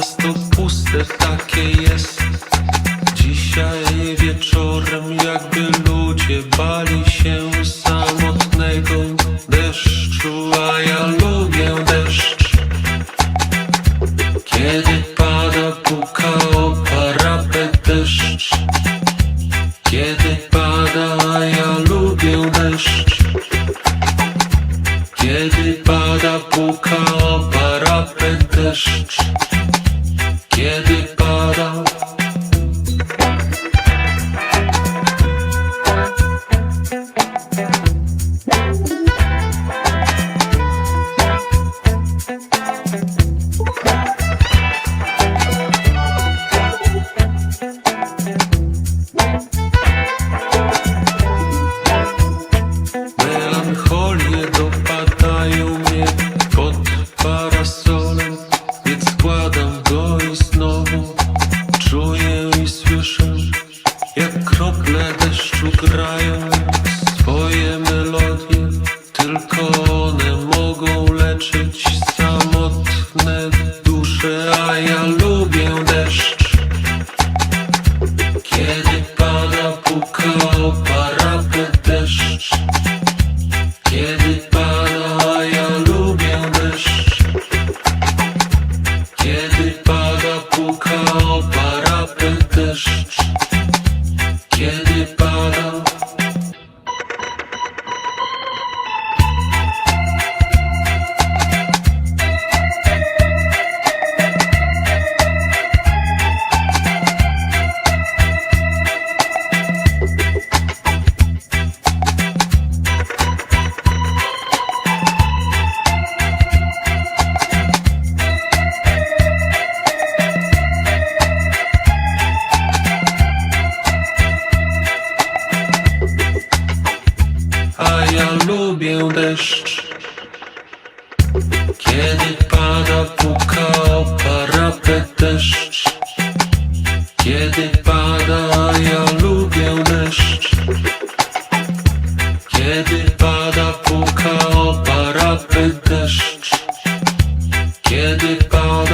miasto puste takie jest. Dzisiaj wieczorem jakby ludzie bali się samotnego deszczu A ja lubię deszcz. Kiedy pada puka o parapet deszcz. Kiedy pada, a ja lubię deszcz. Kiedy pada puka o parapet deszcz. Kiedy krople deszczu grają swoje melodie Tylko one mogą leczyć samotne dusze A ja lubię deszcz. Kiedy pada, puka o Radha ja lubię deszcz. Kiedy pada puka o parapet deszcz. Kiedy pada ja lubię deszcz. Kiedy pada puka o parapet deszcz. Kiedy pada